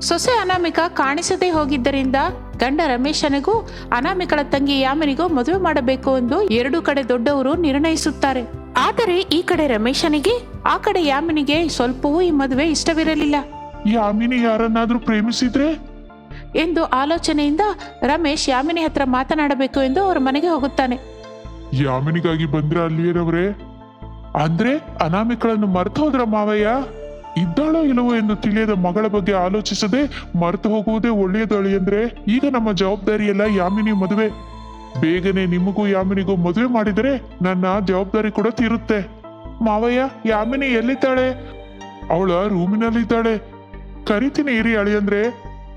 ಸೊಸೆ ಅನಾಮಿಕ ಕಾಣಿಸದೇ ಹೋಗಿದ್ದರಿಂದ ಗಂಡ ರಮೇಶನಿಗೂ ಅನಾಮಿಕಳ ತಂಗಿ ಯಾಮಿನಿಗೂ ಮದುವೆ ಮಾಡಬೇಕು ಎಂದು ಎರಡು ಕಡೆ ದೊಡ್ಡವರು ನಿರ್ಣಯಿಸುತ್ತಾರೆ. ಆದರೆ ಈ ಕಡೆ ರಮೇಶನಿಗೆ ಆ ಕಡೆ ಯಾಮಿನಿಗೆ ಸ್ವಲ್ಪವೂ ಈ ಮದುವೆ ಇಷ್ಟವಿರಲಿಲ್ಲ. ಯಾಮಿನಿ ಯಾರನ್ನಾದ್ರೂ ಪ್ರೇಮಿಸಿದ್ರೆ? ಎಂದು ಆಲೋಚನೆಯಿಂದ ರಮೇಶ್ ಯಾಮಿನಿ ಹತ್ರ ಮಾತನಾಡಬೇಕು ಎಂದು ಅವರ ಮನೆಗೆ ಹೋಗುತ್ತಾನೆ. ಯಾಮಿನಿಗಾಗಿ ಬಂದ್ರ ಅಲ್ಲಿಯರವ್ರೆ? ಅಂದ್ರೆ ಅನಾಮಿಕಳನ್ನು ಮರೆತೋದ್ರ ಹೋದ್ರ ಮಾವಯ್ಯ? ಇದ್ದಾಳೋ ಇಲ್ಲವೋ ಎಂದು ತಿಳಿಯದ ಮಗಳ ಬಗ್ಗೆ ಆಲೋಚಿಸದೆ ಮರೆತು ಹೋಗುವುದೇ ಒಳ್ಳೆಯದಳಿ ಅಂದ್ರೆ ಈಗ ನಮ್ಮ ಜವಾಬ್ದಾರಿ ಎಲ್ಲ ಯಾಮಿನಿ ಮದುವೆ. ಬೇಗನೆ ನಿಮಗೂ ಯಾಮಿನಿಗೂ ಮದುವೆ ಮಾಡಿದರೆ ನನ್ನ ಜವಾಬ್ದಾರಿ ಕೂಡ ತೀರುತ್ತೆ. ಮಾವಯ್ಯ, ಯಾಮಿನಿ ಎಲ್ಲಿದ್ದಾಳೆ? ಅವಳ ರೂಮಿನಲ್ಲಿದ್ದಾಳೆ. ಕರಿತೀನಿ ಇರಿ ಅಳಿಯಂದ್ರೆ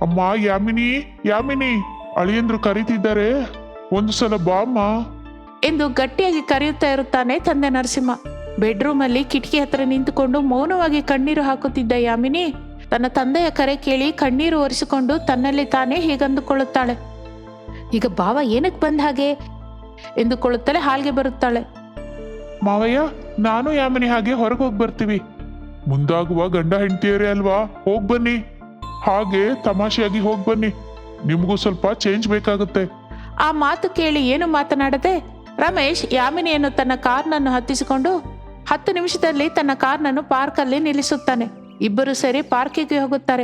ಅಮ್ಮ, ಯಾಮಿನಿ ಯಾಮಿನಿ ಅಳಿಯಂದ್ರು ಕರೀತಿದ್ದಾರೆ. ಒಂದು ಸಲ ಬಾ ಅಮ್ಮ. ಎಂದು ಗಟ್ಟಿಯಾಗಿ ಕರೆಯುತ್ತಾ ಇರುತ್ತಾನೆ ತಂದೆ ನರಸಿಂಹ. ಬೆಡ್ರೂಮ್ ಅಲ್ಲಿ ಕಿಟಕಿ ಹತ್ರ ನಿಂತುಕೊಂಡು ಮೌನವಾಗಿ ಕಣ್ಣೀರು ಹಾಕುತ್ತಿದ್ದ ಯಾಮಿನಿ ತನ್ನ ತಂದೆಯ ಕರೆ ಕೇಳಿ ಕಣ್ಣೀರು ಒರೆಸಿಕೊಂಡು ತನ್ನಲ್ಲಿ ತಾನೇ ಹೀಗಂದುಕೊಳ್ಳುತ್ತಾಳೆ. ಈಗ ಬಾವ ಏನಕ್ಕೆ ಬಂದ ಹಾಗೆ? ಎಂದುಕೊಳ್ಳುತ್ತಲೇ ಹಾಲ್ಗೆ ಬರುತ್ತಾಳೆ. ಮಾವಯ್ಯ ನಾನು ಯಾಮಿನಿ ಹಾಗೆ ಹೊರಗೆ ಹೋಗಿ ಬರ್ತೀವಿ. ಮುಂದಾಗುವ ಗಂಡ ಹೆಂಡತಿಯರೇ ಅಲ್ವಾ? ಹೋಗ್ ಬನ್ನಿ. ಹಾಗೆ ತಮಾಷೆಯಾಗಿ ಹೋಗ್ ಬನ್ನಿ. ನಿಮಗೂ ಸ್ವಲ್ಪ ಚೇಂಜ್ ಬೇಕಾಗುತ್ತೆ. ಆ ಮಾತು ಕೇಳಿ ಏನು ಮಾತನಾಡದೆ ರಮೇಶ್ ಯಾಮಿನಿಯನ್ನು ತನ್ನ ಕಾರ್ನನ್ನು ಹತ್ತಿಸಿಕೊಂಡು ಹತ್ತು ನಿಮಿಷದಲ್ಲಿ ತನ್ನ ಕಾರ್ನನ್ನು ಪಾರ್ಕಲ್ಲಿ ನಿಲ್ಲಿಸುತ್ತಾನೆ. ಇಬ್ಬರು ಸೇರಿ ಪಾರ್ಕಿಗೆ ಹೋಗುತ್ತಾರೆ.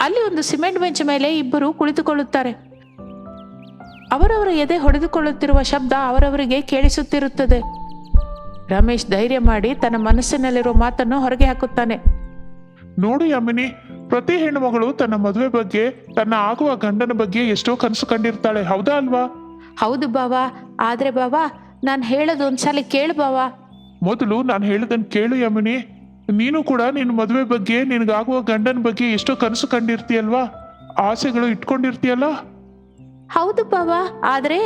ಅಲ್ಲಿ ಒಂದು ಸಿಮೆಂಟ್ ಬೆಂಚ್ ಮೇಲೆ ಇಬ್ಬರು ಕುಳಿತುಕೊಳ್ಳುತ್ತಾರೆ. ಅವರವರ ಎದೆ ಹೊಡೆದುಕೊಳ್ಳುತ್ತಿರುವ ಶಬ್ದ ಅವರವರಿಗೆ ಕೇಳಿಸುತ್ತಿರುತ್ತದೆ. ರಮೇಶ್ ಧೈರ್ಯ ಮಾಡಿ ತನ್ನ ಮನಸ್ಸಿನಲ್ಲಿರುವ ಮಾತನ್ನು ಹೊರಗೆ ಹಾಕುತ್ತಾನೆ. ನೋಡು ಅಮಿನಿ ಪ್ರತಿ ಹೆಣ್ಣುಮಗಳು ತನ್ನ ಮದುವೆ ಬಗ್ಗೆ ತನ್ನ ಆಗುವ ಗಂಡನ ಬಗ್ಗೆ ಎಷ್ಟೋ ಕನಸು ಕಂಡಿರ್ತಾಳೆ ಹೌದಾ ಅಲ್ವಾ? ಹೌದು ಬಾವಾ ಆದ್ರೆ ಬಾವಾ ನಾನು ಹೇಳೋದು ಒಂದ್ಸಲ ಕೇಳು ಬಾವಾ. ಮೊದಲು ನಾನು ಹೇಳಿದನ್ ಕೇಳು ಯಮುನಿ. ನೀನು ಕೂಡ ನಿನ್ನ ಮದುವೆ ಬಗ್ಗೆ ನಿನಗಾಗುವ ಗಂಡನ ಬಗ್ಗೆ ಎಷ್ಟೋ ಕನಸು ಕಂಡಿರ್ತೀಯಲ್ವಾ? ಆಸೆಗಳು ಇಟ್ಕೊಂಡಿರ್ತೀಯಲ್ಲ? ಹೌದು ಬಾವಾ ಆದ್ರೆ?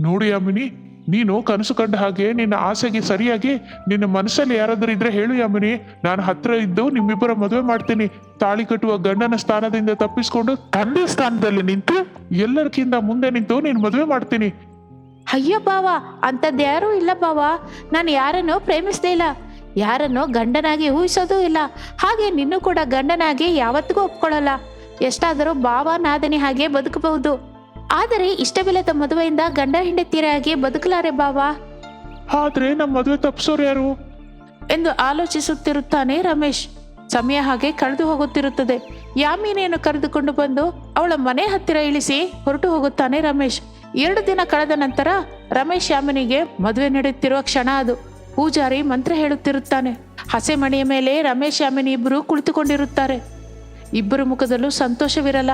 ನೋಡು ಯಮುನಿ ನೀನು ಕನಸು ಕಂಡ ಹಾಗೆ ನಿನ್ನ ಆಸೆಗೆ ಸರಿಯಾಗಿ ನಿನ್ನ ಮನಸ್ಸಲ್ಲಿ ಯಾರಾದರೂ ಇದ್ರೆ ಹೇಳು ಯಮುನಿ. ನಾನು ಹತ್ರ ಇದ್ದು ನಿಮ್ಮಿಬ್ಬರ ಮದುವೆ ಮಾಡ್ತೀನಿ. ತಾಳಿ ಕಟ್ಟುವ ಗಂಡನ ಸ್ಥಾನದಿಂದ ತಪ್ಪಿಸ್ಕೊಂಡು ತಂದೆ ಸ್ಥಾನದಲ್ಲಿ ನಿಂತು ಎಲ್ಲರಿಗಿಂತ ಮುಂದೆ ನಿಂತು ನೀನು ಮದುವೆ ಮಾಡ್ತೀನಿ. ಅಯ್ಯೋ ಬಾವ ಅಂಥದ್ದು ಯಾರೂ ಇಲ್ಲ ಬಾವ. ನಾನು ಯಾರನ್ನೂ ಪ್ರೇಮಿಸ್ದೇ ಇಲ್ಲ. ಯಾರನ್ನೋ ಗಂಡನಾಗಿ ಊಹಿಸೋದೂ ಇಲ್ಲ. ಹಾಗೆ ನಿನ್ನೂ ಕೂಡ ಗಂಡನಾಗಿ ಯಾವತ್ತಿಗೂ ಒಪ್ಕೊಳ್ಳಲ್ಲ. ಎಷ್ಟಾದರೂ ಬಾವ ನಾದನಿ ಹಾಗೆ ಬದುಕಬಹುದು. ಆದರೆ ಇಷ್ಟವಿಲ್ಲದ ಮದುವೆಯಿಂದ ಗಂಡ ಹೆಂಡತಿಯರಾಗಿ ಬದುಕಲಾರೆ ಬಾವ? ಆದ್ರೆ ನಮ್ಮ ಮದುವೆ ತಪ್ಪಿಸೋರು ಯಾರು? ಎಂದು ಆಲೋಚಿಸುತ್ತಿರುತ್ತಾನೆ ರಮೇಶ್. ಸಮಯ ಹಾಗೆ ಕಳೆದು ಹೋಗುತ್ತಿರುತ್ತದೆ. ಯಾಮಿನಿಯನ್ನು ಕರೆದುಕೊಂಡು ಬಂದು ಅವಳ ಮನೆ ಹತ್ತಿರ ಇಳಿಸಿ ಹೊರಟು ಹೋಗುತ್ತಾನೆ ರಮೇಶ್. ಎರಡು ದಿನ ಕಳೆದ ನಂತರ ರಮೇಶ್ ಯಾಮಿನಿಗೆ ಮದುವೆ ನಡೆಯುತ್ತಿರುವ ಕ್ಷಣ ಅದು. ಪೂಜಾರಿ ಮಂತ್ರ ಹೇಳುತ್ತಿರುತ್ತಾನೆ. ಹಸೆ ಮಣೆಯ ಮೇಲೆ ರಮೇಶ್ ಯಾಮಿನಿ ಇಬ್ಬರು ಕುಳಿತುಕೊಂಡಿರುತ್ತಾರೆ. ಇಬ್ಬರ ಮುಖದಲ್ಲೂ ಸಂತೋಷವಿರಲ್ಲ.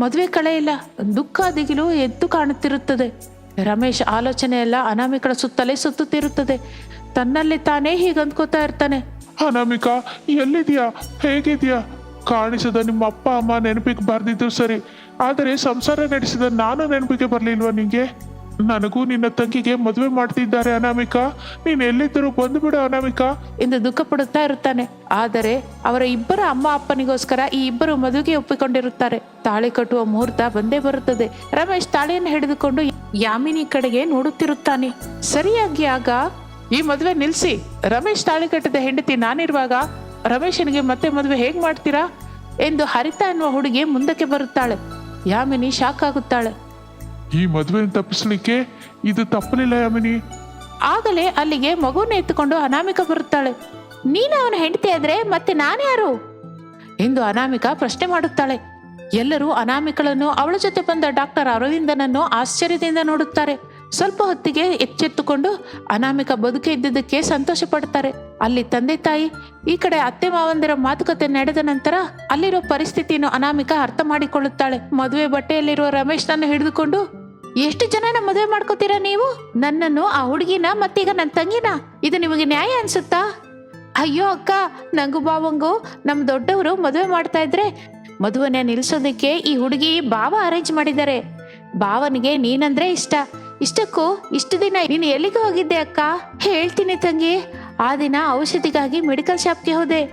ಮದುವೆ ಕಳೆ ಇಲ್ಲ. ದುಃಖ ದಿಗಿಲು ಎದ್ದು ಕಾಣುತ್ತಿರುತ್ತದೆ. ರಮೇಶ್ ಆಲೋಚನೆಯೆಲ್ಲ ಅನಾಮಿಕಳ ಸುತ್ತಲೇ ಸುತ್ತುತ್ತಿರುತ್ತದೆ. ತನ್ನಲ್ಲಿ ತಾನೇ ಹೀಗೆ ಅಂದ್ಕೋತಾ ಇರ್ತಾನೆ. ಅನಾಮಿಕಾ, ಎಲ್ಲಿದ್ಯಾ? ಹೇಗಿದ್ಯಾ? ಕಾಣಿಸದ ನಿಮ್ಮ ಅಪ್ಪ ಅಮ್ಮ ನೆನಪಿಗೆ ಬರ್ದಿದ್ರು ಸರಿ. ಆದರೆ ಸಂಸಾರ ನಡೆಸಿದ ನಾನು ನೆನಪಿಗೆ ಬರ್ಲಿಲ್ವಾ ನಿಂಗೆ? ನನಗೂ ನಿನ್ನ ತಂಗಿಗೆ ಮದುವೆ ಮಾಡ್ತಿದ್ದಾರೆ ಅನಾಮಿಕಾ. ನೀನ್ ಎಲ್ಲಿದ್ದರೂ ಬಂದು ಬಿಡು ಅನಾಮಿಕಾ. ಎಂದು ದುಃಖ ಪಡುತ್ತಾ ಇರುತ್ತಾನೆ. ಆದರೆ ಅವರ ಇಬ್ಬರ ಅಮ್ಮ ಅಪ್ಪನಿಗೋಸ್ಕರ ಈ ಇಬ್ಬರು ಮದುವೆಗೆ ಒಪ್ಪಿಕೊಂಡಿರುತ್ತಾರೆ. ತಾಳಿ ಕಟ್ಟುವ ಮುಹೂರ್ತ ಬಂದೇ ಬರುತ್ತದೆ. ರಮೇಶ್ ತಾಳಿಯನ್ನು ಹಿಡಿದುಕೊಂಡು ಯಾಮಿನಿ ಕಡೆಗೆ ನೋಡುತ್ತಿರುತ್ತಾನೆ. ಸರಿಯಾಗಿ ಆಗ, ಈ ಮದುವೆ ನಿಲ್ಸಿ. ರಮೇಶ್ ತಾಳಿ ಕಟ್ಟದ ಹೆಂಡತಿ ನಾನಿರುವಾಗ ರಮೇಶನಿಗೆ ಮತ್ತೆ ಮದುವೆ ಹೇಗ್ ಮಾಡ್ತೀರಾ? ಎಂದು ಹರಿತಾ ಎನ್ನುವ ಹುಡುಗಿ ಮುಂದಕ್ಕೆ ಬರುತ್ತಾಳೆ. ಯಾಮಿನಿ ಶಾಕ್ ಆಗುತ್ತಾಳೆ ಈ ಮದುವೆಯನ್ನು ತಪ್ಪಿಸ್ಲಿಕ್ಕೆ ಇದು ತಪ್ಪಲಿಲ್ಲ ಯಾಮಿನಿ. ಆಗಲೇ ಅಲ್ಲಿಗೆ ಮಗುವನ್ನು ಎತ್ತುಕೊಂಡು ಅನಾಮಿಕ ಬರುತ್ತಾಳೆ. ನೀನು ಅವನ ಹೆಂಡತಿ ಆದ್ರೆ ಮತ್ತೆ ನಾನ್ಯಾರು ಎಂದು ಅನಾಮಿಕ ಪ್ರಶ್ನೆ ಮಾಡುತ್ತಾಳೆ. ಎಲ್ಲರೂ ಅನಾಮಿಕಳನ್ನು ಅವಳ ಜೊತೆ ಬಂದ ಡಾಕ್ಟರ್ ಅರವಿಂದನನ್ನು ಆಶ್ಚರ್ಯದಿಂದ ನೋಡುತ್ತಾರೆ. ಸ್ವಲ್ಪ ಹೊತ್ತಿಗೆ ಎಚ್ಚೆತ್ತುಕೊಂಡು ಅನಾಮಿಕ ಬದುಕೆ ಇದ್ದುದಕ್ಕೆ ಸಂತೋಷ ಪಡ್ತಾರೆ ಅಲ್ಲಿ ತಂದೆ ತಾಯಿ, ಈ ಕಡೆ ಅತ್ತೆ ಮಾವಂದಿರ ಮಾತುಕತೆ ನಡೆದ ನಂತರ ಅಲ್ಲಿರೋ ಪರಿಸ್ಥಿತಿಯನ್ನು ಅನಾಮಿಕ ಅರ್ಥ ಮಾಡಿಕೊಳ್ಳುತ್ತಾಳೆ. ಮದುವೆ ಬಟ್ಟೆಯಲ್ಲಿರುವ ರಮೇಶ್ನನ್ನು ಹಿಡಿದುಕೊಂಡು, ಎಷ್ಟು ಜನನ ಮದುವೆ ಮಾಡ್ಕೋತೀರಾ ನೀವು? ನನ್ನನ್ನು ಆ ಹುಡುಗಿನ ಮತ್ತೀಗ ನನ್ನ ತಂಗಿನ? ಇದು ನಿಮಗೆ ನ್ಯಾಯ ಅನ್ಸುತ್ತಾ? ಅಯ್ಯೋ ಅಕ್ಕ, ನಂಗು ಬಾವಂಗು. ನಮ್ಮ ದೊಡ್ಡವರು ಮದುವೆ ಮಾಡ್ತಾ ಇದ್ರೆ ಮದುವೆನ ನಿಲ್ಸೋದಕ್ಕೆ ಈ ಹುಡುಗಿ ಬಾವ ಅರೇಂಜ್ ಮಾಡಿದ್ದಾರೆ. ಬಾವನಿಗೆ ನೀನಂದ್ರೆ ಇಷ್ಟ. ಇಷ್ಟಕ್ಕೂ ಇಷ್ಟು ದಿನ ನೀನು ಎಲ್ಲಿಗೆ ಹೋಗಿದ್ದೆ ಅಕ್ಕ? ಹೇಳ್ತೀನಿ ತಂಗಿ. ಆ ದಿನ ಔಷಧಿಗಾಗಿ ಮೆಡಿಕಲ್ ಶಾಪ್ಗೆ ಹೋದೆ.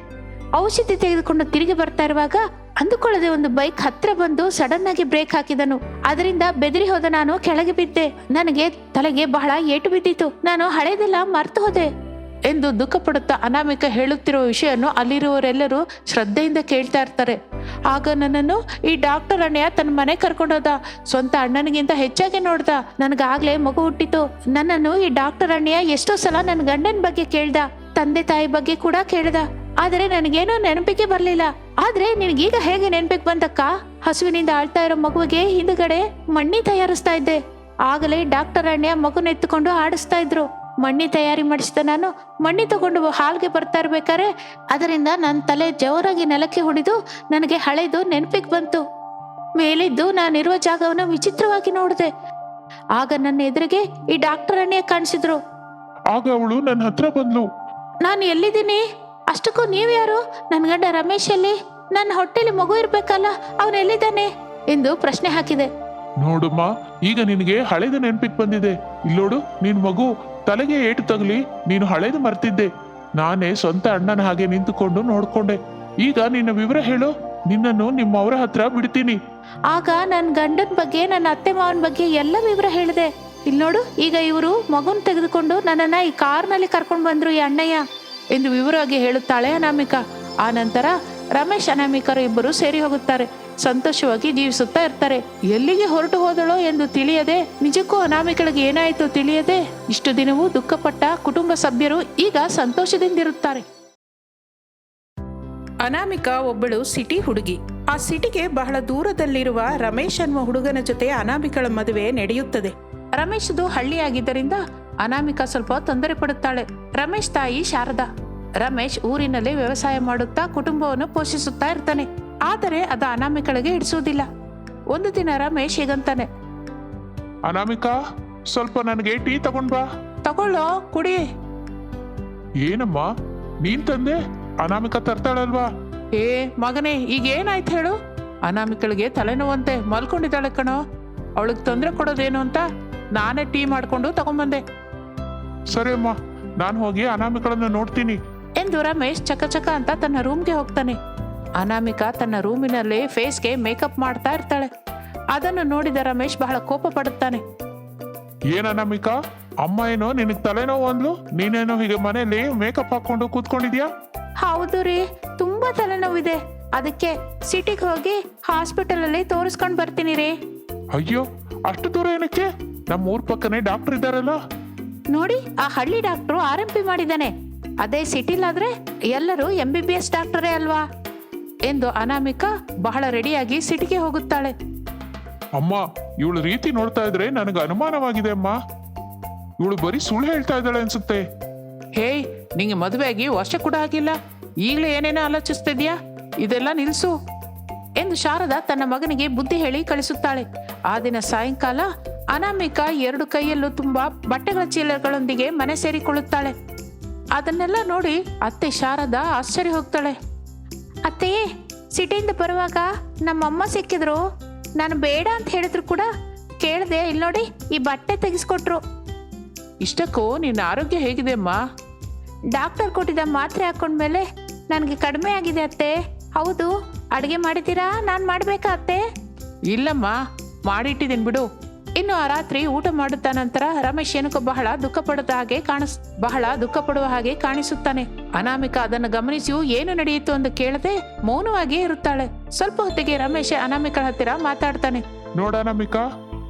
ಔಷಧಿ ತೆಗೆದುಕೊಂಡು ತಿರುಗಿ ಬರ್ತಾ ಇರುವಾಗ ಅಂದುಕೊಳ್ಳದೆ ಒಂದು ಬೈಕ್ ಹತ್ರ ಬಂದು ಸಡನ್ ಆಗಿ ಬ್ರೇಕ್ ಹಾಕಿದನು. ಅದರಿಂದ ಬೆದರಿ ಹೋದ ನಾನು ಕೆಳಗೆ ಬಿದ್ದೆ. ನನಗೆ ತಲೆಗೆ ಬಹಳ ಏಟು ಬಿದ್ದಿತ್ತು. ನಾನು ಹಳೆದೆಲ್ಲ ಮರ್ತು ಹೋದೆ. ಎಂದು ದುಃಖಪಡುತ್ತಾ ಅನಾಮಿಕ ಹೇಳುತ್ತಿರುವ ವಿಷಯವನ್ನು ಅಲ್ಲಿರುವವರೆಲ್ಲರೂ ಶ್ರದ್ಧೆಯಿಂದ ಕೇಳ್ತಾ ಇರ್ತಾರೆ. ಆಗ ನನ್ನನ್ನು ಈ ಡಾಕ್ಟರ್ ಅಣ್ಣಯ್ಯ ತನ್ನ ಮನೆ ಕರ್ಕೊಂಡೋದ ಸ್ವಂತ ಅಣ್ಣನಿಗಿಂತ ಹೆಚ್ಚಾಗಿ ನೋಡ್ದ. ನನಗಾಗ್ಲೇ ಮಗು ಹುಟ್ಟಿತು. ನನ್ನನ್ನು ಈ ಡಾಕ್ಟರ್ ಅಣ್ಣಯ್ಯ ಎಷ್ಟೋ ಸಲ ನನ್ನ ಗಂಡನ ಬಗ್ಗೆ ಕೇಳ್ದ. ತಂದೆ ತಾಯಿ ಬಗ್ಗೆ ಕೂಡ ಕೇಳ್ದ. ಆದ್ರೆ ನನಗೇನೋ ನೆನಪಿಗೆ ಬರಲಿಲ್ಲ. ಆದ್ರೆ ನಿನಗೀಗ ಹೇಗೆ ನೆನಪಿಗೆ ಬಂದಕ್ಕ? ಹಸುವಿನಿಂದ ಆಳ್ತಾ ಇರೋ ಮಗುವಿಗೆ ಹಿಂದುಗಡೆ ಮಣ್ಣಿ ತಯಾರಿಸ್ತಾ ಇದ್ದೆ. ಆಗಲೇ ಡಾಕ್ಟರ್ ಅಣ್ಣ ಮಗುನ ಎತ್ತುಕೊಂಡು ಆಡಿಸ್ತಾ ಇದ್ರು. ಮಣ್ಣಿ ತಯಾರಿ ಮಾಡಿಸಿದ ನಾನು ಮಣ್ಣಿ ತಗೊಂಡು ಹಾಲ್ಗೆ ಬರ್ತಾ ಇರ್ಬೇಕಾರೆ ಅದರಿಂದ ನನ್ನ ತಲೆ ಜೋರಾಗಿ ನೆಲಕ್ಕೆ ಹೊಡೆದು ನನಗೆ ಹಳೆದು ನೆನಪಿಗೆ ಬಂತು. ಮೇಲಿದ್ದು ನಾನಿರುವ ಜಾಗವನ್ನು ವಿಚಿತ್ರವಾಗಿ ನೋಡಿದೆ. ಆಗ ನನ್ನ ಎದುರಿಗೆ ಈ ಡಾಕ್ಟರ್ ಅಣ್ಣೆ ಕಾಣಿಸಿದ್ರು. ಆಗ ಅವಳು ನನ್ನ ಹತ್ರ ಬಂದ್ಲು. ನಾನು ಎಲ್ಲಿದ್ದೀನಿ? ಅಷ್ಟಕ್ಕೂ ನೀವ್ಯಾರು ನನ್ನ ಗಂಡ ರಮೇಶ್ ಎಲ್ಲಿ? ನನ್ನ ಹೊಟ್ಟೆಲಿ ಮಗು ಇರ್ಬೇಕಲ್ಲ ಅವನು ಎಲ್ಲಿದ್ದಾನೆ? ಎಂದು ಪ್ರಶ್ನೆ ಹಾಕಿದೆ. ನೋಡಮ್ಮ ಈಗ ನಿನಗೆ ಹಳೆದ ನೆನಪಿಗೆ ಬಂದಿದೆ. ಇಲ್ಲೋಡು ನಿನ್ ಮಗು ತಲೆಗೆ ಏಟು ತಗಲಿ, ನೀನು ಹಳೇದು ಮರ್ತಿದ್ದೆ. ನಾನೇ ಸ್ವಂತ ಅಣ್ಣನ ಹಾಗೆ ನಿಂತುಕೊಂಡು ನೋಡ್ಕೊಂಡೆ. ಈಗ ನಿನ್ನ ವಿವರ ಹೇಳು, ನಿನ್ನನ್ನು ನಿಮ್ಮ ಅವರ ಹತ್ರ ಬಿಡ್ತೀನಿ. ಆಗ ನನ್ನ ಗಂಡನ ಬಗ್ಗೆ, ನನ್ನ ಅತ್ತೆ ಮಾವನ ಬಗ್ಗೆ ಎಲ್ಲ ವಿವರ ಹೇಳಿದೆ. ಇಲ್ಲಿ ನೋಡು, ಈಗ ಇವರು ಮಗುನ್ ತೆಗೆದುಕೊಂಡು ನನ್ನನ್ನ ಈ ಕಾರ್ನಲ್ಲಿ ಕರ್ಕೊಂಡು ಬಂದ್ರು ಈ ಅಣ್ಣಯ್ಯ ಎಂದು ವಿವರವಾಗಿ ಹೇಳುತ್ತಾಳೆ ಅನಾಮಿಕಾ. ಆ ನಂತರ ರಮೇಶ್ ಅನಾಮಿಕರು ಇಬ್ಬರು ಸೇರಿ ಹೋಗುತ್ತಾರೆ. ಸಂತೋಷವಾಗಿ ಜೀವಿಸುತ್ತಾ ಇರ್ತಾರೆ. ಎಲ್ಲಿಗೆ ಹೊರಟು ಹೋದಳೋ ಎಂದು ತಿಳಿಯದೆ, ನಿಜಕ್ಕೂ ಅನಾಮಿಕಳಿಗೆ ಏನಾಯಿತು ತಿಳಿಯದೆ, ಇಷ್ಟು ದಿನವೂ ದುಃಖಪಟ್ಟ ಕುಟುಂಬ ಸಭ್ಯರು ಈಗ ಸಂತೋಷದಿಂದಿರುತ್ತಾರೆ. ಅನಾಮಿಕ ಒಬ್ಬಳು ಸಿಟಿ ಹುಡುಗಿ. ಆ ಸಿಟಿಗೆ ಬಹಳ ದೂರದಲ್ಲಿರುವ ರಮೇಶ್ ಅನ್ನುವ ಹುಡುಗನ ಜೊತೆ ಅನಾಮಿಕಳ ಮದುವೆ ನಡೆಯುತ್ತದೆ. ರಮೇಶ್ದು ಹಳ್ಳಿಯಾಗಿದ್ದರಿಂದ ಅನಾಮಿಕ ಸ್ವಲ್ಪ ತೊಂದರೆ ಪಡುತ್ತಾಳೆ. ರಮೇಶ್ ತಾಯಿ ಶಾರದಾ. ರಮೇಶ್ ಊರಿನಲ್ಲಿ ವ್ಯವಸಾಯ ಮಾಡುತ್ತಾ ಕುಟುಂಬವನ್ನು ಪೋಷಿಸುತ್ತಾ ಇರ್ತಾನೆ. ಆದರೆ ಅದು ಅನಾಮಿಕಳಿಗೆ ಹಿಡಿಸುವುದಿಲ್ಲ ಒಂದು ದಿನ ರಮೇಶ್ ಹೀಗಂತಾನೆ. ಅನಾಮಿಕಾ ಸ್ವಲ್ಪ ನನಗೆ ಟೀ ತಗೊಂಡ್ ಬಾ. ತಗೊಳ್ಳೋ ಕುಡಿ. ಏನಮ್ಮ ನೀನ್ ತಂದೆ? ಅನಾಮಿಕಾ ತರ್ತಾಳಲ್ವಾ? ಏ ಮಗನೇ ಈಗ ಏನಾಯ್ತು ಹೇಳು? ಅನಾಮಿಕಳಿಗೆ ತಲೆನೋವಂತೆ ಮಲ್ಕೊಂಡಿದ್ದಾಳೆ ಕಣೋ. ಅವಳಿಗೆ ತೊಂದರೆ ಕೊಡೋದೇನು ಅಂತ ನಾನೇ ಟೀ ಮಾಡ್ಕೊಂಡು ತಗೊಂಬಂದೆ. ಸರಿ ಅಮ್ಮ ನಾನು ಹೋಗಿ ಅನಾಮಿಕಳನ್ನು ನೋಡ್ತೀನಿ. ಎಂದು ರಮೇಶ್ ಚಕಚಕ ಚಕ ಅಂತ ತನ್ನ ರೂಮ್ಗೆ ಹೋಗ್ತಾನೆ. ಅನಾಮಿಕಾ ತನ್ನ ರೂಮಿನಲ್ಲಿ ಫೇಸ್ಗೆ ಮೇಕಪ್ ಮಾಡ್ತಾ ಇರ್ತಾಳೆ. ಅದನ್ನು ನೋಡಿದ ರಮೇಶ್ ಬಹಳ ಕೋಪ ಪಡುತ್ತಾನೆ. ಏನ್ ಅನಾಮಿಕಾ? ಅಮ್ಮ ಏನೋ ನಿನಗ್ ತಲೆನೋವು ಅಂದ್ಲು? ನೀನೇನೋ ಹೀಗೆ ಮನೆಯಲ್ಲಿ ಮೇಕಪ್ ಹಾಕೊಂಡು ಕೂತ್ಕೊಂಡಿದ್ಯಾ? ಹೌದು ರೀ ತುಂಬಾ ತಲೆನೋವಿದೆ. ಅದಕ್ಕೆ ಸಿಟಿಗೆ ಹೋಗಿ ಹಾಸ್ಪಿಟಲ್ ಅಲ್ಲಿ ತೋರಿಸ್ಕೊಂಡು ಬರ್ತೀನಿ ರೀ. ಅಯ್ಯೋ ಅಷ್ಟು ದೂರ ಏನಕ್ಕೆ? ನಮ್ಮ ಊರ್ ಪಕ್ಕನೇ ಡಾಕ್ಟರ್ ಇದ್ದಾರಲ್ಲ. ನೋಡಿ ಆ ಹಳ್ಳಿ ಡಾಕ್ಟ್ರು ಆರ್ ಎಂ ಪಿ ಮಾಡಿದ್ದಾನೆ. ಅದೇ ಸಿಟಿಲಾದ್ರೆ ಎಲ್ಲರೂ ಎಂ ಬಿ ಬಿ ಎಸ್ ಡಾಕ್ಟರೇ ಅಲ್ವಾ? ಎಂದು ಅನಾಮಿಕ ಬಹಳ ರೆಡಿಯಾಗಿ ಸಿಟಿಗೆ ಹೋಗುತ್ತಾಳೆ. ಅಮ್ಮ ಇವಳು ರೀತಿ ನೋಡ್ತಾ ಇದ್ರೆ ನನಗೆ ಅನುಮಾನವಾಗಿದೆ ಅಮ್ಮ. ಇವಳು ಬರೀ ಸುಳ್ಳು ಹೇಳ್ತಾ ಇದ್ದಾಳೆ ಅನ್ಸುತ್ತೆ. ಹೇಯ್ ನಿಂಗೆ ಮದುವೆಯಾಗಿ ವರ್ಷ ಕೂಡ ಆಗಿಲ್ಲ. ಈಗಲೇ ಏನೇನೋ ಆಲೋಚಿಸ್ತಿದ್ಯಾ? ಇದೆಲ್ಲ ನಿಲ್ಸು ಎಂದು ಶಾರದಾ ತನ್ನ ಮಗನಿಗೆ ಬುದ್ಧಿ ಹೇಳಿ ಕಳಿಸುತ್ತಾಳೆ. ಆ ದಿನ ಸಾಯಂಕಾಲ ಅನಾಮಿಕ ಎರಡು ಕೈಯಲ್ಲೂ ತುಂಬಾ ಬಟ್ಟೆಗಳ ಚೀಲಗಳೊಂದಿಗೆ ಮನೆ ಸೇರಿಕೊಳ್ಳುತ್ತಾಳೆ. ಅದನ್ನೆಲ್ಲ ನೋಡಿ ಅತ್ತೆ ಶಾರದಾ ಆಶ್ಚರ್ಯ ಹೋಗ್ತಾಳೆ. ಅತ್ತೆಯೇ ಸಿಟಿಯಿಂದ ಬರುವಾಗ ನಮ್ಮಮ್ಮ ಸಿಕ್ಕಿದ್ರು. ನಾನು ಬೇಡ ಅಂತ ಹೇಳಿದ್ರು ಕೂಡ ಕೇಳಿದೆ ಇಲ್ಲಿ ನೋಡಿ ಈ ಬಟ್ಟೆ ತೆಗೆಸ್ಕೊಟ್ರು. ಇಷ್ಟಕ್ಕೂ ನಿನ್ನ ಆರೋಗ್ಯ ಹೇಗಿದೆ ಅಮ್ಮ? ಡಾಕ್ಟರ್ ಕೊಟ್ಟಿದ್ದ ಮಾತ್ರೆ ಹಾಕೊಂಡ್ಮೇಲೆ ನನಗೆ ಕಡಿಮೆ ಆಗಿದೆ ಅತ್ತೆ. ಹೌದು ಅಡುಗೆ ಮಾಡಿದ್ದೀರಾ? ನಾನು ಮಾಡಬೇಕಾ ಅತ್ತೆ? ಇಲ್ಲಮ್ಮ ಮಾಡಿಟ್ಟಿದ್ದೀನಿ ಬಿಡು. ಇನ್ನು ಆ ರಾತ್ರಿ ಊಟ ಮಾಡುತ್ತಾ ನಂತರ ರಮೇಶ್ ಏನಕ್ಕೂ ಬಹಳ ದುಃಖ ಪಡುತ್ತ ಹಾಗೆ ಕಾಣಿಸ್ ಬಹಳ ದುಃಖ ಪಡುವ ಹಾಗೆ ಕಾಣಿಸುತ್ತಾನೆ. ಅನಾಮಿಕಾ ಅದನ್ನು ಗಮನಿಸಿಯೂ ಏನು ನಡೆಯಿತು ಅಂತ ಕೇಳದೆ ಮೌನವಾಗಿಯೇ ಇರುತ್ತಾಳೆ. ಸ್ವಲ್ಪ ಹೊತ್ತಿಗೆ ರಮೇಶ ಅನಾಮಿಕಳ ಹತ್ತಿರ ಮಾತಾಡ್ತಾನೆ. ನೋಡ ಅನಾಮಿಕ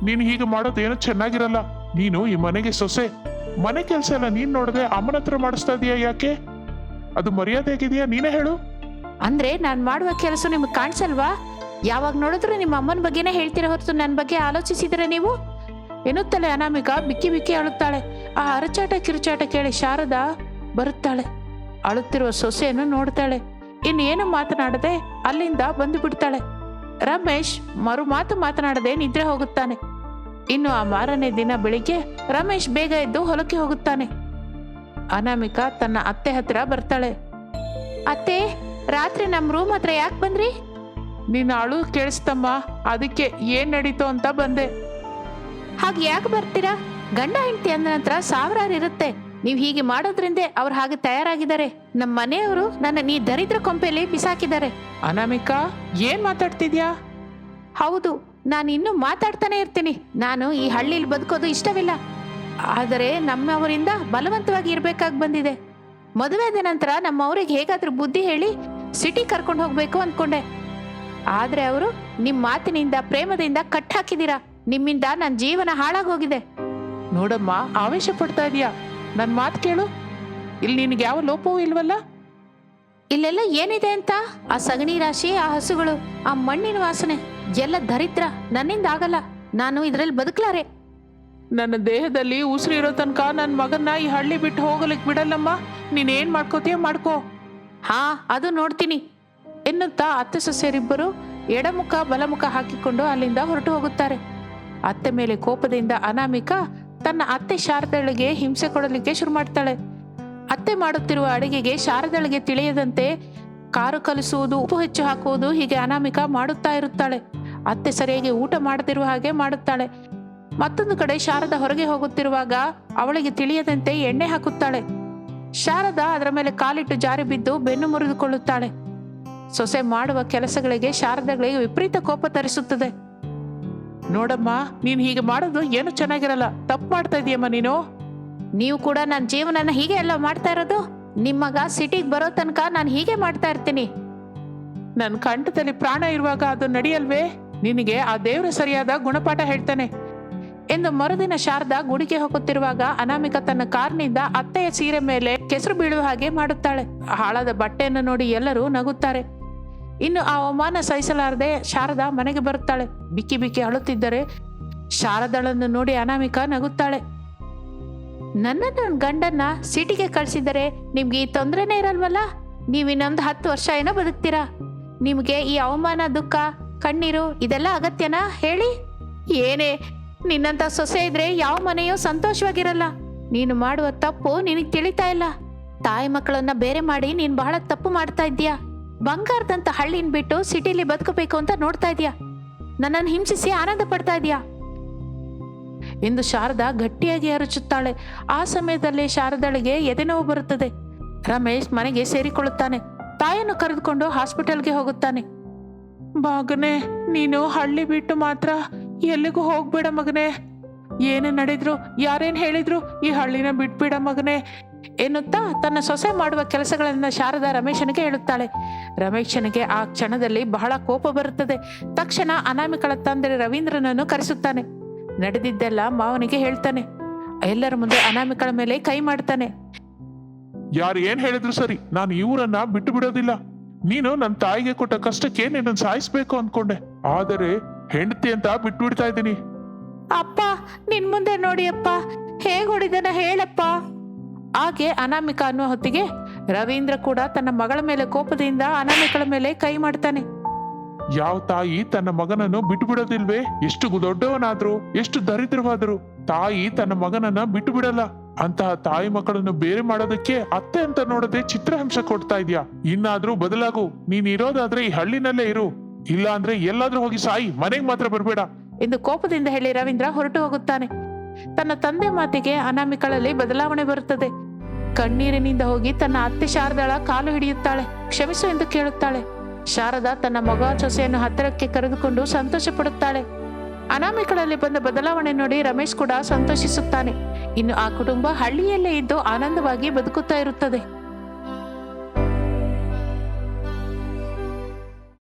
ನೀನು ಹೀಗೆ ಮಾಡೋದು ಏನು ಚೆನ್ನಾಗಿರಲ್ಲ. ನೀನು ಈ ಮನೆಗೆ ಸೊಸೆ. ಮನೆ ಕೆಲಸ ಎಲ್ಲ ನೀನ್ ನೋಡದೆ ಅಮ್ಮನ ಹತ್ರ ಮಾಡಿಸ್ತಾ ಇದೀಯಾ ಯಾಕೆ? ಅದು ಮರ್ಯಾದೆ ಹೇಗಿದೆಯಾ? ನೀನೇ ಹೇಳು. ಅಂದ್ರೆ ನಾನು ಮಾಡುವ ಕೆಲಸ ನಿಮ್ಗೆ ಕಾಣಿಸಲ್ವಾ? ಯಾವಾಗ ನೋಡಿದ್ರು ನಿಮ್ಮ ಅಮ್ಮನ ಬಗ್ಗೆನೇ ಹೇಳ್ತೀರ ಹೊರತು ನನ್ನ ಬಗ್ಗೆ ಆಲೋಚಿಸಿದ್ರೆ ನೀವು? ಎನ್ನುತ್ತಲೇ ಅನಾಮಿಕ ಬಿಕ್ಕಿ ಬಿಕ್ಕಿ ಅಳುತ್ತಾಳೆ. ಆ ಅರಚಾಟ ಕಿರುಚಾಟ ಕೇಳಿ ಶಾರದಾ ಬರುತ್ತಾಳೆ. ಅಳುತ್ತಿರುವ ಸೊಸೆಯನ್ನು ನೋಡ್ತಾಳೆ. ಇನ್ನೇನು ಮಾತನಾಡದೆ ಅಲ್ಲಿಂದ ಬಂದು ಬಿಡ್ತಾಳೆ. ರಮೇಶ್ ಮರು ಮಾತು ಮಾತನಾಡದೆ ನಿದ್ರೆ ಹೋಗುತ್ತಾನೆ. ಇನ್ನು ಆ ಮಾರನೇ ದಿನ ಬೆಳಿಗ್ಗೆ ರಮೇಶ್ ಬೇಗ ಎದ್ದು ಹೊಲಕ್ಕೆ ಹೋಗುತ್ತಾನೆ. ಅನಾಮಿಕಾ ತನ್ನ ಅತ್ತೆ ಹತ್ತಿರ ಬರ್ತಾಳೆ. ಅತ್ತೆ, ರಾತ್ರಿ ನಮ್ಮ ರೂಮ್ ಹತ್ರ ಯಾಕೆ ಬಂದ್ರಿ? ನಿನ್ನ ಅಳು ಕೇಳಿಸ್ತಮ್ಮ, ಅದಕ್ಕೆ ಏನ್ ನಡೀತು ಅಂತ ಬಂದೆ. ಹಾಗೆ ಯಾಕೆ ಬರ್ತೀರಾ? ಗಂಡ ಹೆಂಡತಿ ಅಂದ ನಂತರ ಸಾವಿರಾರು ಇರುತ್ತೆ. ನೀವು ಹೀಗೆ ಮಾಡೋದ್ರಿಂದ ಅವ್ರು ಹಾಗೆ ತಯಾರಾಗಿದ್ದಾರೆ. ನಮ್ಮ ಮನೆಯವರು ನನ್ನ ನೀ ದರಿದ್ರ ಕೊಂಪೆಯಲ್ಲಿ ಬಿಸಾಕಿದ್ದಾರೆ. ಅನಾಮಿಕಾ ಏನ್ ಮಾತಾಡ್ತಿದ್ಯಾ? ಹೌದು ನಾನು ಇನ್ನು ಮಾತಾಡ್ತಾನೆ ಇರ್ತೀನಿ. ನಾನು ಈ ಹಳ್ಳಿಲಿ ಬದುಕೋದು ಇಷ್ಟವಿಲ್ಲ. ಆದರೆ ನಮ್ಮವರಿಂದ ಬಲವಂತವಾಗಿ ಇರಬೇಕಾಗಿ ಬಂದಿದೆ. ಮದುವೆದ ನಂತರ ನಮ್ಮವ್ರಿಗೆ ಹೇಗಾದ್ರೂ ಬುದ್ಧಿ ಹೇಳಿ ಸಿಟಿ ಕರ್ಕೊಂಡು ಹೋಗ್ಬೇಕು ಅನ್ಕೊಂಡೆ. ಆದ್ರೆ ಅವರು ನಿಮ್ ಮಾತಿನಿಂದ ಪ್ರೇಮದಿಂದ ಕಟ್ ಹಾಕಿದೀರಾ ನಿಮ್ಮಿಂದ ನನ್ನ ಜೀವನ ಹಾಳಾಗೋಗಿದೆ ನೋಡಮ್ಮ ಆವೇಶ ಪಡ್ತಾ ಇದೀಯಾ? ನನ್ನ ಮಾತು ಕೇಳು. ಇಲ್ಲಿ ನಿನಗೆ ಯಾವ ಲೋಪವೂ ಇಲ್ವಲ್ಲ? ಇಲ್ಲೆಲ್ಲ ಏನಿದೆ ಅಂತ? ಆ ಸಗಣಿ ರಾಶಿ ಆ ಹಸುಗಳು ಆ ಮಣ್ಣಿನ ವಾಸನೆ ಎಲ್ಲ ದರಿದ್ರ ನನ್ನಿಂದ ಆಗಲ್ಲ. ನಾನು ಇದ್ರಲ್ಲಿ ಬದುಕಲಾರೆ. ನನ್ನ ದೇಹದಲ್ಲಿ ಉಸಿರು ಇರೋ ತನಕ ನನ್ನ ಮಗನ್ನ ಈ ಹಳ್ಳಿ ಬಿಟ್ಟು ಹೋಗಲಿಕ್ಕೆ ಬಿಡಲ್ಲಮ್ಮ. ನೀನೇನ್ ಮಾಡ್ಕೋತೀಯ ಮಾಡ್ಕೋ. ಹಾ ಅದು ನೋಡ್ತೀನಿ. ಎನ್ನುತ್ತಾ ಅತ್ತೆ ಸೊಸೆಯರಿಬ್ಬರು ಎಡಮುಖ ಬಲಮುಖ ಹಾಕಿಕೊಂಡು ಅಲ್ಲಿಂದ ಹೊರಟು ಹೋಗುತ್ತಾರೆ. ಅತ್ತೆ ಮೇಲೆ ಕೋಪದಿಂದ ಅನಾಮಿಕ ತನ್ನ ಅತ್ತೆ ಶಾರದಳಿಗೆ ಹಿಂಸೆ ಕೊಡಲಿಕ್ಕೆ ಶುರು ಮಾಡ್ತಾಳೆ. ಅತ್ತೆ ಮಾಡುತ್ತಿರುವ ಅಡಿಗೆಗೆ ಶಾರದಳಿಗೆ ತಿಳಿಯದಂತೆ ಕಾರು ಕಲಿಸುವುದು, ಉಪ್ಪು ಹೆಚ್ಚು ಹಾಕುವುದು ಹೀಗೆ ಅನಾಮಿಕ ಮಾಡುತ್ತಾ ಇರುತ್ತಾಳೆ. ಅತ್ತೆ ಸರಿಯಾಗಿ ಊಟ ಮಾಡದಿರುವ ಹಾಗೆ ಮಾಡುತ್ತಾಳೆ. ಮತ್ತೊಂದು ಕಡೆ ಶಾರದ ಹೊರಗೆ ಹೋಗುತ್ತಿರುವಾಗ ಅವಳಿಗೆ ತಿಳಿಯದಂತೆ ಎಣ್ಣೆ ಹಾಕುತ್ತಾಳೆ. ಶಾರದಾ ಅದರ ಮೇಲೆ ಕಾಲಿಟ್ಟು ಜಾರಿ ಬಿದ್ದು ಬೆನ್ನು ಮುರಿದುಕೊಳ್ಳುತ್ತಾಳೆ. ಸೊಸೆ ಮಾಡುವ ಕೆಲಸಗಳಿಗೆ ಶಾರದಗಳಿಗೆ ವಿಪರೀತ ಕೋಪ ತರಿಸುತ್ತದೆ. ನೋಡಮ್ಮ ನೀನ್ ಹೀಗೆ ಮಾಡೋದು ಏನು ಚೆನ್ನಾಗಿರಲ್ಲ. ತಪ್ಪು ಮಾಡ್ತಾ ಇದೀಯಮ್ಮ ನೀನು? ನೀವು ಕೂಡ ನನ್ನ ಜೀವನನ ಹೀಗೆ ಎಲ್ಲ ಮಾಡ್ತಾ ಇರೋದು? ನಿಮ್ಮಗ ಸಿಟಿಗೆ ಬರೋ ತನಕ ನಾನು ಹೀಗೆ ಮಾಡ್ತಾ ಇರ್ತೀನಿ. ನನ್ನ ಕಂಠದಲ್ಲಿ ಪ್ರಾಣ ಇರುವಾಗ ಅದು ನಡೆಯಲ್ವೇ? ನಿನಗೆ ಆ ದೇವರು ಸರಿಯಾದ ಗುಣಪಾಠ ಹೇಳ್ತಾನೆ. ಎಂದು ಮರುದಿನ ಶಾರದಾ ಗುಡಿಗೆ ಹೋಗುತ್ತಿರುವಾಗ ಅನಾಮಿಕ ತನ್ನ ಕಾರ್ನಿಂದ ಅತ್ತೆಯ ಸೀರೆ ಮೇಲೆ ಕೆಸರು ಬೀಳುವ ಹಾಗೆ ಮಾಡುತ್ತಾಳೆ. ಹಾಳಾದ ಬಟ್ಟೆಯನ್ನು ನೋಡಿ ಎಲ್ಲರೂ ನಗುತ್ತಾರೆ. ಇನ್ನು ಆ ಅವಮಾನ ಸಹಿಸಲಾರದೆ ಶಾರದಾ ಮನೆಗೆ ಬರುತ್ತಾಳೆ. ಬಿಕ್ಕಿ ಬಿಕ್ಕಿ ಅಳುತ್ತಿದ್ದರೆ ಶಾರದಳನ್ನು ನೋಡಿ ಅನಾಮಿಕ ನಗುತ್ತಾಳೆ. ನನ್ನ ನನ್ನ ಗಂಡನ್ನ ಸಿಟಿಗೆ ಕಳಿಸಿದರೆ ನಿಮ್ಗೆ ಈ ತೊಂದರೆನೇ ಇರಲ್ವಲ್ಲ? ನೀವು ಇನ್ನೊಂದು ಹತ್ತು ವರ್ಷ ಏನೋ ಬದುಕ್ತೀರಾ? ನಿಮಗೆ ಈ ಅವಮಾನ, ದುಃಖ, ಕಣ್ಣೀರು ಇದೆಲ್ಲ ಅಗತ್ಯನಾ? ಹೇಳಿ. ಏನೇ ನಿನ್ನಂತ ಸೊಸೆ ಇದ್ರೆ ಯಾವ ಮನೆಯೂ ಸಂತೋಷವಾಗಿರಲ್ಲ. ನೀನು ಮಾಡುವ ತಪ್ಪು ನಿನಗೆ ತಿಳಿತಾ ಇಲ್ಲ. ತಾಯಿ ಮಕ್ಕಳನ್ನ ಬೇರೆ ಮಾಡಿ ನೀನು ಬಹಳ ತಪ್ಪು ಮಾಡ್ತಾ ಇದ್ದೀಯಾ? ಬಂಗಾರದಂತ ಹಳ್ಳಿನ ಬಿಟ್ಟು ಸಿಟಿಲಿ ಬದುಕಬೇಕು ಅಂತ ನೋಡ್ತಾ ಇದೀಯಾ? ನನ್ನನ್ನು ಹಿಂಸಿಸಿ ಆನಂದ ಪಡ್ತಾ ಇದೀಯಾ? ಎಂದು ಶಾರದಾ ಗಟ್ಟಿಯಾಗಿ ಅರಚುತ್ತಾಳೆ. ಆ ಸಮಯದಲ್ಲಿ ಶಾರದಾಳಿಗೆ ಎದೆನೋವು ಬರುತ್ತದೆ. ರಮೇಶ್ ಮನೆಗೆ ಸೇರಿಕೊಳ್ಳುತ್ತಾನೆ. ತಾಯನ್ನು ಕರೆದುಕೊಂಡು ಹಾಸ್ಪಿಟಲ್ಗೆ ಹೋಗುತ್ತಾನೆ. ಮಗನೇ, ನೀನು ಹಳ್ಳಿ ಬಿಟ್ಟು ಮಾತ್ರ ಎಲ್ಲಿಗೂ ಹೋಗ್ಬೇಡ ಮಗನೇ. ಏನೇ ನಡೆದ್ರು, ಯಾರೇನ್ ಹೇಳಿದ್ರು, ಈ ಹಳ್ಳಿನ ಬಿಟ್ಬಿಡ ಮಗನೇ. ಎನ್ನುತ್ತಾ ತನ್ನ ಸೊಸೆ ಮಾಡುವ ಕೆಲಸಗಳನ್ನ ಶಾರದಾ ರಮೇಶನಿಗೆ ಹೇಳುತ್ತಾಳೆ. ರಮೇಶನಿಗೆ ಆ ಕ್ಷಣದಲ್ಲಿ ಬಹಳ ಕೋಪ ಬರುತ್ತದೆ. ತಕ್ಷಣ ಅನಾಮಿಕಳ ತಂದೆ ರವೀಂದ್ರನನ್ನು ಕರೆಸುತ್ತಾನೆ. ನಡೆದಿದ್ದೆಲ್ಲ ಮಾವನಿಗೆ ಹೇಳ್ತಾನೆ. ಎಲ್ಲರ ಮುಂದೆ ಅನಾಮಿಕಳ ಮೇಲೆ ಕೈ ಮಾಡ್ತಾನೆ. ಯಾರು ಏನ್ ಹೇಳಿದ್ರು ಸರಿ ನಾನು ಇವರನ್ನ ಬಿಟ್ಟು ಬಿಡೋದಿಲ್ಲ. ನೀನು ನನ್ನ ತಾಯಿಗೆ ಕೊಟ್ಟ ಕಷ್ಟಕ್ಕೆ ನಿನ್ನನ್ನು ಸಾಯಿಸ್ಬೇಕು ಅನ್ಕೊಂಡೆ. ಆದರೆ ಹೆಂಡತಿ ಅಂತ ಬಿಟ್ಟು ಬಿಡ್ತಾ ಇದ್ದೀನಿ. ಅಪ್ಪ ನಿನ್ ಮುಂದೆ ನೋಡಿ ಅಪ್ಪ. ಹೇಗ್ ಹೊಡಿದನ ಹೇಳಪ್ಪ. ಹಾಗೆ ಅನಾಮಿಕ ಅನ್ನೋ ಹೊತ್ತಿಗೆ ರವೀಂದ್ರ ಕೂಡ ತನ್ನ ಮಗಳ ಮೇಲೆ ಕೋಪದಿಂದ ಅನಾಮಿಕಳ ಮೇಲೆ ಕೈ ಮಾಡ್ತಾನೆ. ಯಾವ ತಾಯಿ ತನ್ನ ಮಗನನ್ನು ಬಿಟ್ಟು ಬಿಡೋದಿಲ್ವೇ ಎಷ್ಟು ದೊಡ್ಡವನಾದ್ರು ಎಷ್ಟು ದರಿದ್ರವಾದ್ರು ತಾಯಿ ತನ್ನ ಮಗನನ್ನ ಬಿಟ್ಟು ಬಿಡಲ್ಲ ಅಂತಹ ತಾಯಿ ಮಕ್ಕಳನ್ನು ಬೇರೆ ಮಾಡೋದಕ್ಕೆ ಅತ್ತೆ ಅಂತ ನೋಡದೆ ಚಿತ್ರಹಿಂಸೆ ಕೊಡ್ತಾ ಇದ್ಯಾ? ಇನ್ನಾದ್ರೂ ಬದಲಾಗು ನೀನ್ ಇರೋದಾದ್ರೆ ಈ ಹಳ್ಳಿನಲ್ಲೇ ಇರು. ಇಲ್ಲ ಅಂದ್ರೆ ಎಲ್ಲಾದ್ರೂ ಹೋಗಿ ಸಾಯಿ ಮನೆಗ್ ಮಾತ್ರ ಬರಬೇಡ. ಎಂದು ಕೋಪದಿಂದ ಹೇಳಿ ರವೀಂದ್ರ ಹೊರಟು ಹೋಗುತ್ತಾನೆ. ತನ್ನ ತಂದೆ ಮಾತಿಗೆ ಅನಾಮಿಕಳಲ್ಲಿ ಬದಲಾವಣೆ ಬರುತ್ತದೆ. ಕಣ್ಣೀರಿನಿಂದ ಹೋಗಿ ತನ್ನ ಅತ್ತೆ ಶಾರದಾಳ ಕಾಲು ಹಿಡಿಯುತ್ತಾಳೆ, ಕ್ಷಮಿಸು ಎಂದು ಕೇಳುತ್ತಾಳೆ. ಶಾರದಾ ತನ್ನ ಮಗ ಸೊಸೆಯನ್ನು ಹತ್ತಿರಕ್ಕೆ ಕರೆದುಕೊಂಡು ಸಂತೋಷ ಪಡುತ್ತಾಳೆ ಅನಾಮಿಕಳಲ್ಲಿ ಬಂದ ಬದಲಾವಣೆ ನೋಡಿ ರಮೇಶ್ ಕೂಡ ಸಂತೋಷಿಸುತ್ತಾನೆ. ಇನ್ನು ಆ ಕುಟುಂಬ ಹಳ್ಳಿಯಲ್ಲೇ ಇದ್ದು ಆನಂದವಾಗಿ ಬದುಕುತ್ತಾ ಇರುತ್ತದೆ.